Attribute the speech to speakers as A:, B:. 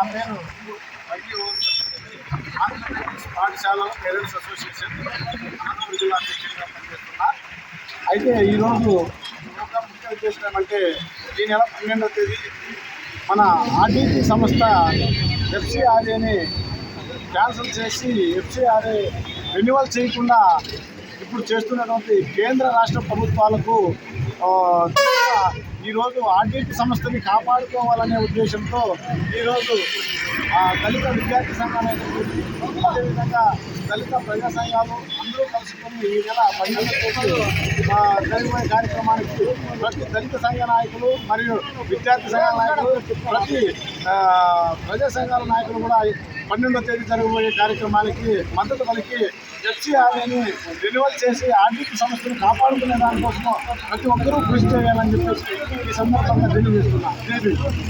A: నా పేరు ఆంధ్రప్రదేశ్ పాఠశాల పేరెంట్స్ అసోసియేషన్ అనంతపురం జిల్లా అధ్యక్షుడిగా పనిచేస్తున్నా. అయితే ఈరోజు ఒక ముఖ్య ఉద్దేశం ఏమంటే ఈ నెల పన్నెండవ తేదీ మన ఆర్టీసీ సంస్థ ఎఫ్సిఆర్ఏని క్యాన్సిల్ చేసి ఎఫ్సిఆర్ఏ రెన్యువల్ చేయకుండా ఇప్పుడు చేస్తున్నటువంటి కేంద్ర రాష్ట్ర ప్రభుత్వాలకు ఈరోజు ఆర్టీసీ సంస్థని కాపాడుకోవాలనే ఉద్దేశంతో ఈరోజు దళిత విద్యార్థి సంఘాలు అదేవిధంగా దళిత ప్రజా సంఘాలు అందరూ కలుసుకొని ఈ నెల పన్నెండు తేదీ కార్యక్రమానికి ప్రతి దళిత సంఘ నాయకులు మరియు విద్యార్థి సంఘ నాయకులు ప్రతి ప్రజా సంఘాల నాయకులు కూడా పన్నెండో తేదీ జరగబోయే కార్యక్రమానికి మద్దతు పలికి ఎఫ్సీఆర్ఏని రెన్యువల్ చేసి ఆర్థిక సంస్థను కాపాడుకునే దానికోసం ప్రతి ఒక్కరూ కృషి చేయాలని చెప్పేసి ఈ సందర్భంగా తెలియజేస్తున్నాను